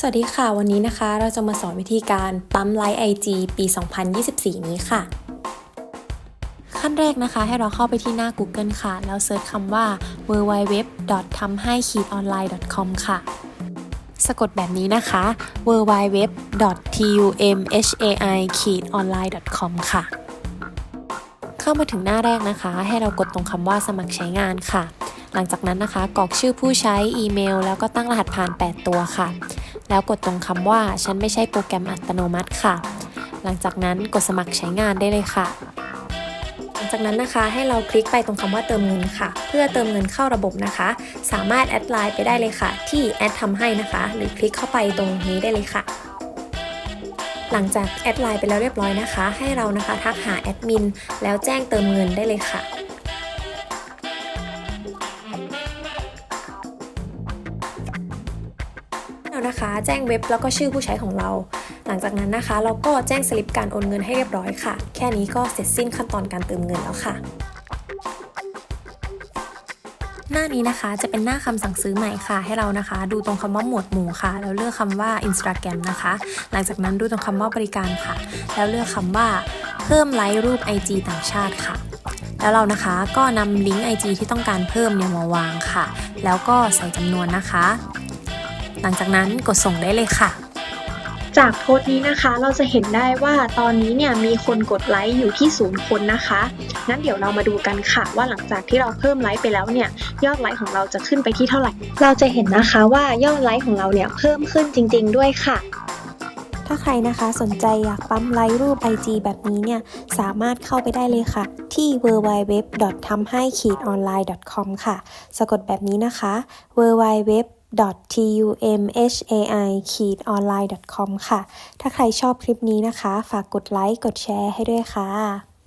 สวัสดีค่ะ วันนี้นะคะ เราจะมาสอนวิธีการปั๊มไลค์ IG ปี 2024 นี้ค่ะ ขั้นแรกนะคะ ให้เราเข้าไปที่หน้า Google ค่ะ แล้วเซิร์ชคำว่า www. ทำให้ online com ค่ะ สะกดแบบนี้นะคะ www. tumhai online com ค่ะ เข้ามาถึงหน้าแรกนะคะ ให้เรากดตรงคำว่าสมัครใช้งานค่ะ หลังจากนั้นนะคะกรอกชื่อผู้ใช้อีเมล แล้วก็ตั้งรหัสผ่าน 8 ตัวค่ะ แล้วกดตรงคำว่าฉันไม่ใช่โปรแกรมอัตโนมัติค่ะ หลังจากนั้นกดสมัครใช้งานได้เลยค่ะ หลังจากนั้นนะคะให้เราคลิกไปตรงคำว่าเติมเงินค่ะ เพื่อเติมเงินเข้าระบบนะคะ สามารถแอดไลน์ไปได้เลยค่ะ ที่แอดทำให้นะคะ หรือคลิกเข้าไปตรงนี้ได้เลยค่ะหลังจากแอดไลน์ไปแล้วเรียบร้อยนะคะ ให้เรานะคะทักหาแอดมินแล้วแจ้งเติมเงินได้เลยค่ะ เรานะคะ แจ้งเว็บแล้วก็ชื่อผู้ใช้ของเรา หลังจากนั้นนะคะ เราก็แจ้งสลิปการโอนเงินให้เรียบร้อยค่ะ แค่นี้ก็เสร็จสิ้นขั้นตอนการเติมเงินแล้วค่ะ หน้านี้นะคะจะเป็นหน้าคำสั่งซื้อใหม่ค่ะ ให้เรานะคะ ดูตรงคำว่าหมวดหมู่ค่ะ แล้วเลือกคำว่า Instagram นะคะ หลังจากนั้นดูตรงคำว่าบริการค่ะ แล้วเลือกคำว่าเพิ่มไลค์รูป IG ต่างชาติค่ะแล้วเรานะคะก็นำลิงก์ IG ที่ต้องการเพิ่มเนี่ยมาวางค่ะ แล้วก็ใส่จำนวนนะคะ หลังจากนั้นกดส่งได้เลยค่ะ จากโพสต์นี้นะคะเราจะเห็นได้ว่าตอนนี้เนี่ยมีคนกดไลค์อยู่ที่ศูนย์คนนะคะงั้นเดี๋ยวเรามาดูกันค่ะ ว่าหลังจากที่เราเพิ่มไลค์ไปแล้วเนี่ยยอดไลค์ของเราจะขึ้นไปที่เท่าไหร่ เราจะเห็นนะคะว่ายอดไลค์ของเราเนี่ยเพิ่มขึ้นจริง ๆ ด้วยค่ะ ถ้าใครนะคะสนใจอยากปั๊มไลค์รูป IG แบบนี้เนี่ยสามารถเข้าไปได้เลยค่ะ ที่ www. ทำให้ online com ค่ะ สะกดแบบนี้นะคะ www. Com ค่ะ ถ้าใครชอบคลิปนี้นะคะ ฝากกดไลค์ กดแชร์ให้ด้วยค่ะ